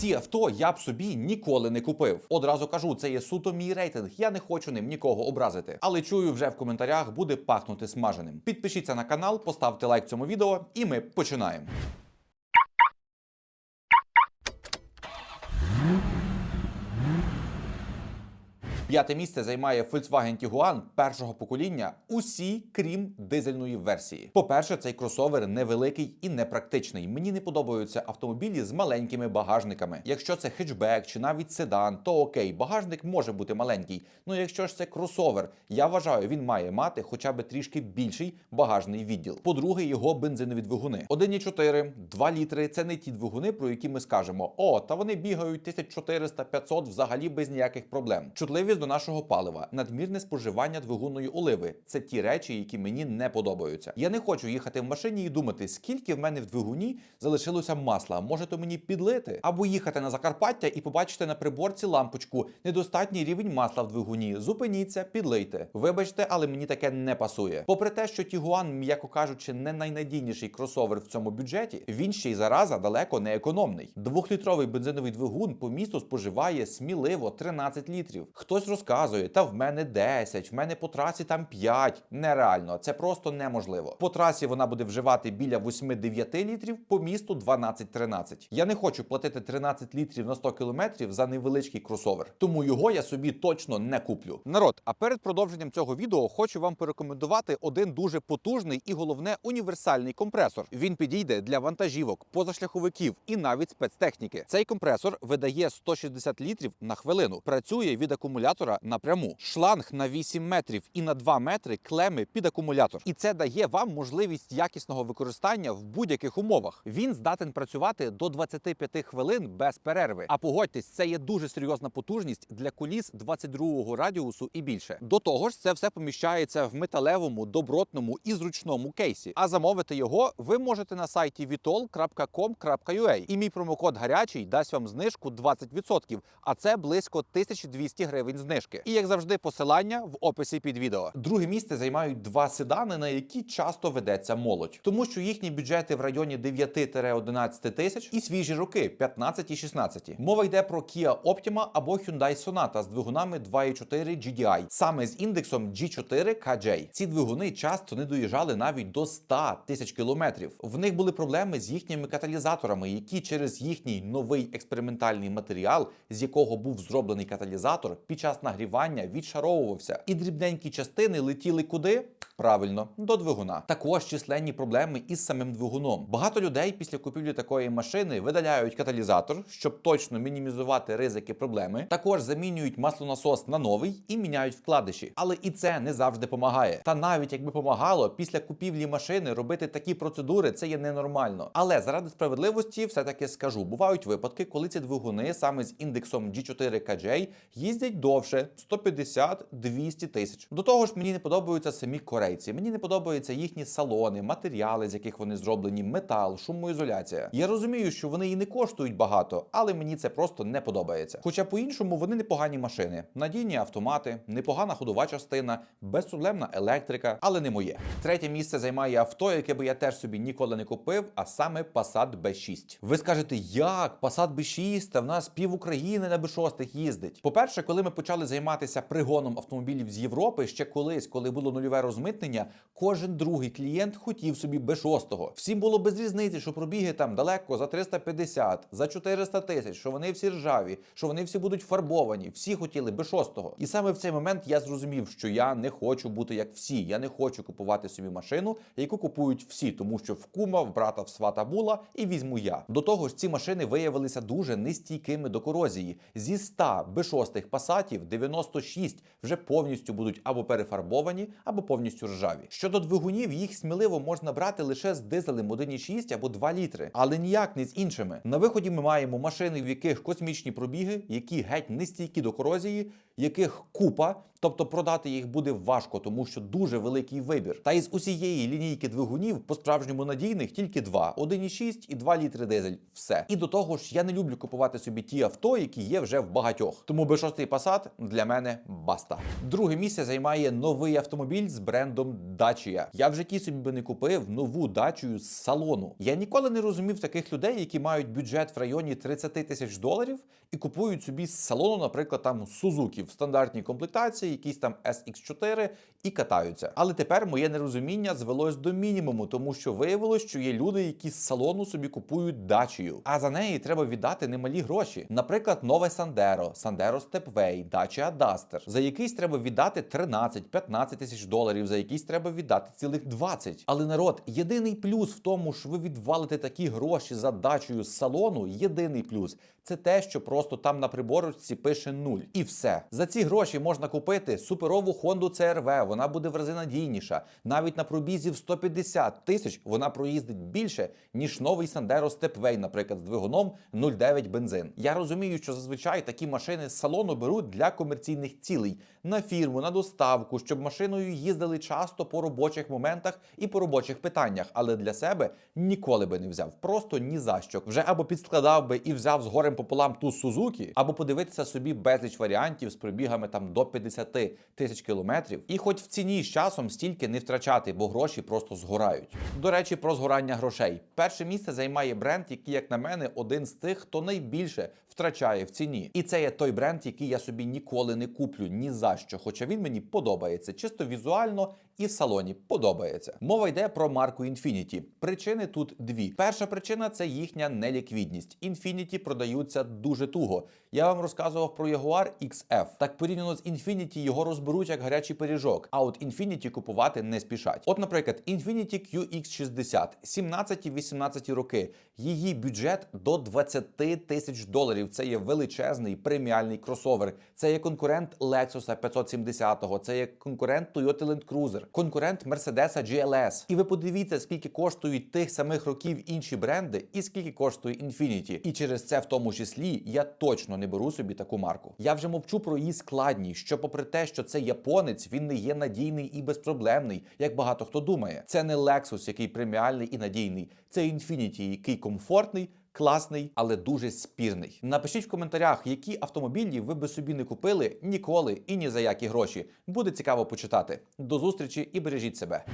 Ці авто я б собі ніколи не купив. Одразу кажу, це є суто мій рейтинг. Я не хочу ним нікого образити. Але чую, вже в коментарях буде пахнути смаженим. Підпишіться на канал, поставте лайк цьому відео, і ми починаємо. П'яте місце займає Volkswagen Tiguan першого покоління, усі крім дизельної версії. По-перше, цей кросовер невеликий і непрактичний. Мені не подобаються автомобілі з маленькими багажниками. Якщо це хетчбек чи навіть седан, то окей, багажник може бути маленький. Ну якщо ж це кросовер, я вважаю, він має мати хоча б трішки більший багажний відділ. По-друге, його бензинові двигуни 1,4, 2 літри. Це не ті двигуни, про які ми скажемо: о, та вони бігають 1400-500 взагалі без ніяких проблем. Чутливість до нашого палива, надмірне споживання двигунної оливи. Це ті речі, які мені не подобаються. Я не хочу їхати в машині і думати, скільки в мене в двигуні залишилося масла. Може то мені підлити? Або їхати на Закарпаття і побачити на приборці лампочку недостатній рівень масла в двигуні. Зупиніться, підлийте. Вибачте, але мені таке не пасує. Попри те, що Тігуан, м'яко кажучи, не найнадійніший кросовер в цьому бюджеті, він ще й зараза далеко не економний. Двохлітровий бензиновий двигун по місту споживає сміливо 13 літрів. Хтось розказує, та в мене 10, в мене по трасі там 5. Нереально, це просто неможливо. По трасі вона буде вживати біля 8-9 літрів, по місту 12-13. Я не хочу платити 13 літрів на 100 кілометрів за невеличкий кросовер, тому його я собі точно не куплю. Народ, а перед продовженням цього відео хочу вам порекомендувати один дуже потужний і головне універсальний компресор. Він підійде для вантажівок, позашляховиків і навіть спецтехніки. Цей компресор видає 160 літрів на хвилину. Працює від акумулятора напряму. Шланг на 8 метрів і на 2 метри клеми під акумулятор. І це дає вам можливість якісного використання в будь-яких умовах. Він здатен працювати до 25 хвилин без перерви. А погодьтесь, це є дуже серйозна потужність для коліс 22-го радіусу і більше. До того ж, це все поміщається в металевому, добротному і зручному кейсі. А замовити його ви можете на сайті vitol.com.ua. І мій промокод гарячий дасть вам знижку 20%, а це близько 1200 гривень знижки. І як завжди, посилання в описі під відео. Друге місце займають два седани, на які часто ведеться молодь, тому що їхні бюджети в районі 9-11 тисяч і свіжі роки 15 і 16. Мова йде про Kia Optima або Hyundai Sonata з двигунами 2.4 GDI, саме з індексом G4 KJ. Ці двигуни часто не доїжджали навіть до 100 тисяч кілометрів. В них були проблеми з їхніми каталізаторами, які через їхній новий експериментальний матеріал, з якого був зроблений каталізатор, під час нагрівання відшаровувався, і дрібненькі частини летіли куди? Правильно, до двигуна. Також численні проблеми із самим двигуном. Багато людей після купівлі такої машини видаляють каталізатор, щоб точно мінімізувати ризики проблеми. Також замінюють маслонасос на новий і міняють вкладиші. Але і це не завжди допомагає. Та навіть якби помагало, після купівлі машини робити такі процедури це є ненормально. Але заради справедливості все-таки скажу: бувають випадки, коли ці двигуни саме з індексом G4KJ їздять довше 150-200 тисяч. До того ж, мені не подобаються самі корейці. Мені не подобаються їхні салони, матеріали, з яких вони зроблені, метал, шумоізоляція. Я розумію, що вони і не коштують багато, але мені це просто не подобається. Хоча по-іншому вони непогані машини, надійні автомати, непогана ходова частина, безпроблемна електрика, але не моє. Третє місце займає авто, яке би я теж собі ніколи не купив, а саме Passat B6. Ви скажете, як Passat B6, та в нас пів України на B6 їздить. По-перше, коли ми почали займатися пригоном автомобілів з Європи, ще колись, коли було нульове розмитнення, кожен другий клієнт хотів собі B6. Всім було без різниці, що пробіги там далеко за 350, за 400 тисяч, що вони всі ржаві, що вони всі будуть фарбовані. Всі хотіли B6. І саме в цей момент я зрозумів, що я не хочу бути як всі. Я не хочу купувати собі машину, яку купують всі, тому що в кума, в брата, в свата була, і візьму я. До того ж, ці машини виявилися дуже нестійкими до корозії. Зі 100 B6 пасатів 96 вже повністю будуть або перефарбовані, або повністю ржаві. Щодо двигунів, їх сміливо можна брати лише з дизелем 1,6 або 2 літри, але ніяк не з іншими. На виході ми маємо машини, в яких космічні пробіги, які геть нестійкі до корозії, яких купа. Тобто продати їх буде важко, тому що дуже великий вибір. Та із усієї лінійки двигунів по справжньому надійних тільки два: 1,6 і 2 літри дизель. Все. І до того ж, я не люблю купувати собі ті авто, які є вже в багатьох. Тому B6 Passat для мене баста. Друге місце займає новий автомобіль з брендом Dacia. Я в житті собі би не купив нову дачію з салону. Я ніколи не розумів таких людей, які мають бюджет в районі 30 тисяч доларів і купують собі з салону, наприклад, там Suzuki в стандартній комплектації, якісь там SX4 і катаються. Але тепер моє нерозуміння звелось до мінімуму, тому що виявилось, що є люди, які з салону собі купують дачію, а за неї треба віддати немалі гроші. Наприклад, нове Sandero, Sandero Stepway, чи Адастер. За якийсь треба віддати 13-15 тисяч доларів, за якийсь треба віддати цілих 20. Але народ, єдиний плюс в тому, що ви відвалите такі гроші за дачею з салону. Єдиний плюс це те, що просто там на приборочці пише нуль. І все. За ці гроші можна купити суперову Honda CRV, вона буде в рази надійніша. Навіть на пробізі в 150 тисяч вона проїздить більше, ніж новий Sandero Stepway, наприклад, з двигуном 0,9 бензин. Я розумію, що зазвичай такі машини з салону беруть для комерційних цілей на фірму, на доставку, щоб машиною їздили часто по робочих моментах і по робочих питаннях. Але для себе ніколи би не взяв. Просто ні за що. Вже або підскладав би і взяв з горем пополам ту Сузуки, або подивитися собі безліч варіантів з пробігами там до 50 тисяч кілометрів. І хоч в ціні з часом стільки не втрачати, бо гроші просто згорають. До речі, про згорання грошей. Перше місце займає бренд, який, як на мене, один з тих, хто найбільше втрачає в ціні. І це є той бренд, який я собі ніколи не куплю ні за що. Хоча він мені подобається, чисто візуально і в салоні подобається. Мова йде про марку Infiniti. Причини тут дві. Перша причина це їхня неліквідність. Infiniti продаються дуже туго. Я вам розказував про Jaguar XF. Так порівняно з Infiniti його розберуть як гарячий пиріжок. А от Infiniti купувати не спішать. От, наприклад, Infiniti QX60, 17-18 роки. Її бюджет до 20 тисяч доларів. Це є величезний преміальний кросовер. Це є конкурент Lexus 570, це є конкурент Toyota Land Cruiser, конкурент Mercedes GLS. І ви подивіться, скільки коштують тих самих років інші бренди, і скільки коштує Infiniti. І через це, в тому числі, я точно не беру собі таку марку. Я вже мовчу про її складність, що, попри те, що це японець, він не є надійний і безпроблемний, як багато хто думає. Це не Lexus, який преміальний і надійний. Це Infiniti, який комфортний. Класний, але дуже спірний. Напишіть в коментарях, які автомобілі ви би собі не купили ніколи і ні за які гроші. Буде цікаво почитати. До зустрічі і бережіть себе.